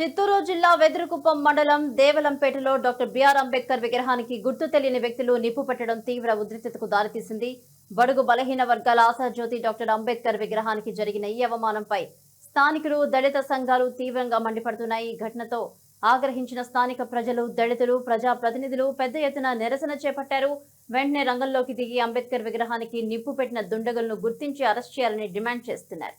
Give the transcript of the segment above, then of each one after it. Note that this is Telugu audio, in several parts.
చిత్తూరు జిల్లా వెదురుకుప్పం మండలం దేవలంపేటలో డాక్టర్ బిఆర్ అంబేద్కర్ విగ్రహానికి గుర్తు తెలియని వ్యక్తులు నిప్పు పెట్టడం తీవ్ర ఉద్రిక్తతకు దారితీసింది. బడుగు బలహీన వర్గాల ఆశాజ్యోతి డాక్టర్ అంబేద్కర్ విగ్రహానికి జరిగిన ఈ అవమానంపై స్థానికులు దళిత సంఘాలు తీవ్రంగా మండిపడుతున్నాయి. ఈ ఘటనతో ఆగ్రహించిన స్థానిక ప్రజలు దళితులు ప్రజాప్రతినిధులు పెద్ద ఎత్తున నిరసన చేపట్టారు. వెంటనే రంగంలోకి దిగి అంబేద్కర్ విగ్రహానికి నిప్పు పెట్టిన దుండగులను గుర్తించి అరెస్ట్ చేయాలని డిమాండ్ చేస్తున్నారు.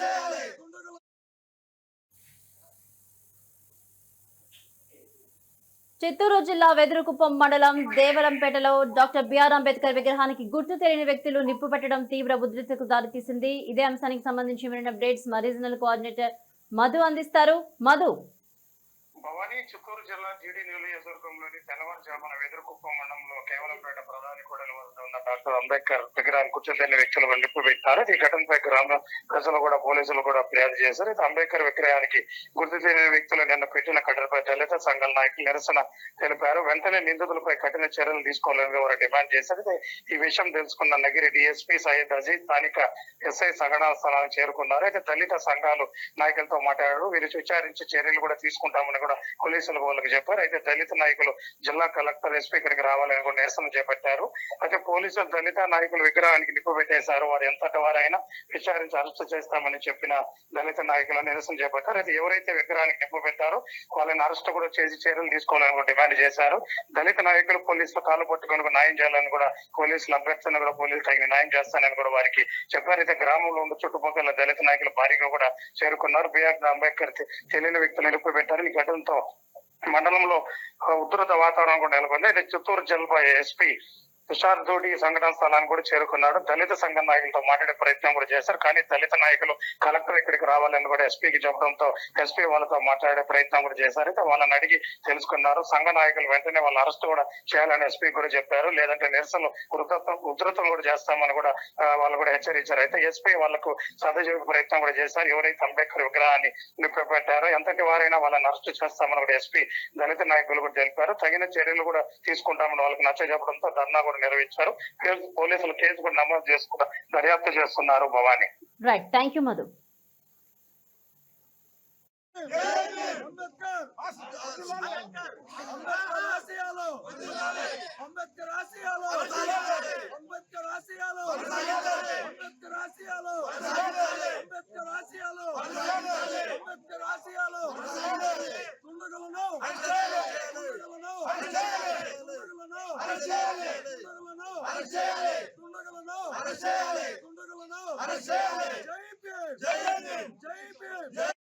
చేయాలి చిత్తూరు జిల్లా వెదురుకుప్పం మండలం దేవరంపేటలో డాక్టర్ బిఆర్ అంబేద్కర్ విగ్రహానికి గుర్తు తెలియని వ్యక్తులు నిప్పు పెట్టడం తీవ్ర ఉద్రిక్తకు దారితీసింది. ఇదే అంశానికి సంబంధించి విన్న అప్డేట్స్ మా రీజనల్ కోఆర్డినేటర్ మధు అందిస్తారు. మధు. కానీ చిత్తూరు జిల్లా జీడీ నియోజకవర్గంలోని తెల్లవారుజామున వెదురుకుప్పం మండలంలో కేవలంపేట ప్రధాని కూడలి వద్ద ఉన్న డాక్టర్ అంబేద్కర్ విగ్రహాన్ని కూర్చోలేని వ్యక్తులు నిప్పు పెట్టారు. ఈ ఘటనపై గ్రామ ప్రజలు కూడా పోలీసులు కూడా ఫిర్యాదు చేశారు. ఇది అంబేద్కర్ విగ్రహానికి గుర్తు తెలియని వ్యక్తులు నిన్న పెట్టిన ఘటనపై దళిత సంఘాల నాయకులు నిరసన తెలిపారు. వెంటనే నిందితులపై కఠిన చర్యలు తీసుకోవాలని వారు డిమాండ్ చేశారు. ఈ విషయం తెలుసుకున్న నగిరి డిఎస్పీ సయ్యద్ అజీజ్ స్థానిక ఎస్ఐ సంఘటనా స్థలానికి చేరుకున్నారు. అయితే దళిత సంఘాలు నాయకులతో మాట్లాడారు. వీరు విచారించి చర్యలు కూడా తీసుకుంటామని కూడా పోలీసులు వాళ్ళకి చెప్పారు. అయితే దళిత నాయకులు జిల్లా కలెక్టర్ ఎస్పీ ఇక్కడికి రావాలని కూడా నిరసన చేపట్టారు. అయితే పోలీసులు దళిత నాయకులు విగ్రహానికి నిప్పు పెట్టేశారు వారు ఎంతటి వారైనా విచారించి అరెస్ట్ చేస్తామని చెప్పిన దళిత నాయకులు నిరసన చేపట్టారు. అయితే ఎవరైతే విగ్రహానికి నిప్పు పెట్టారో వాళ్ళని అరెస్ట్ కూడా చేసి చర్యలు తీసుకోవాలని కూడా డిమాండ్ చేశారు. దళిత నాయకులు పోలీసులు కాలు పట్టుకొని కూడా న్యాయం చేయాలని కూడా పోలీసులు అభ్యర్థన కూడా పోలీసులు తగిన న్యాయం చేస్తానని కూడా వారికి చెప్పారు. అయితే గ్రామంలో ఉన్న చుట్టుపక్కల దళిత నాయకులు భారీగా కూడా చేరుకున్నారు. బిఆర్ అంబేద్కర్ తెలియని వ్యక్తులు నిలుపు పెట్టారు ఈ ఘటనతో మండలంలో ఉధృత వాతావరణం కూడా నెలకొంది. అయితే చిత్తూరు జిల్లా ఎస్పీ తుషార్ తోటి సంఘటన స్థలానికి కూడా చేరుకున్నాడు. దళిత సంఘ నాయకులతో మాట్లాడే ప్రయత్నం కూడా చేశారు. కానీ దళిత నాయకులు కలెక్టర్ ఇక్కడికి రావాలని కూడా ఎస్పీకి చెప్పడంతో ఎస్పీ వాళ్ళతో మాట్లాడే ప్రయత్నం కూడా చేశారు. అయితే వాళ్ళని అడిగి తెలుసుకున్నారు. సంఘ నాయకులు వెంటనే వాళ్ళ అరెస్ట్ కూడా చేయాలని ఎస్పీ కూడా చెప్పారు. లేదంటే నిరసనలు ఉధృతం ఉధృతం కూడా చేస్తామని కూడా వాళ్ళు కూడా హెచ్చరించారు. అయితే ఎస్పీ వాళ్ళకు సదజీవి ప్రయత్నం కూడా చేశారు. ఎవరైతే అంబేద్కర్ విగ్రహాన్ని నిప్పబెట్టారో ఎంతటి వారైనా వాళ్ళని అరెస్ట్ చేస్తామని కూడా ఎస్పీ దళిత నాయకులు కూడా తెలిపారు. తగిన చర్యలు కూడా తీసుకుంటామని వాళ్ళకి నచ్చ చెప్పడంతో ధర్నా కూడా నిర్వహించారు కేసు- పోలీసులు కేసు కూడా నమోదు చేసుకుని దర్యాప్తు చేస్తున్నారు Bhavani right thank you Madhu Ambedkar arrest చేయాలి. దుండగులను అరెస్ట్ చేయాలి. దుండగులను అరెస్ట్ చేయాలి. జై జై జై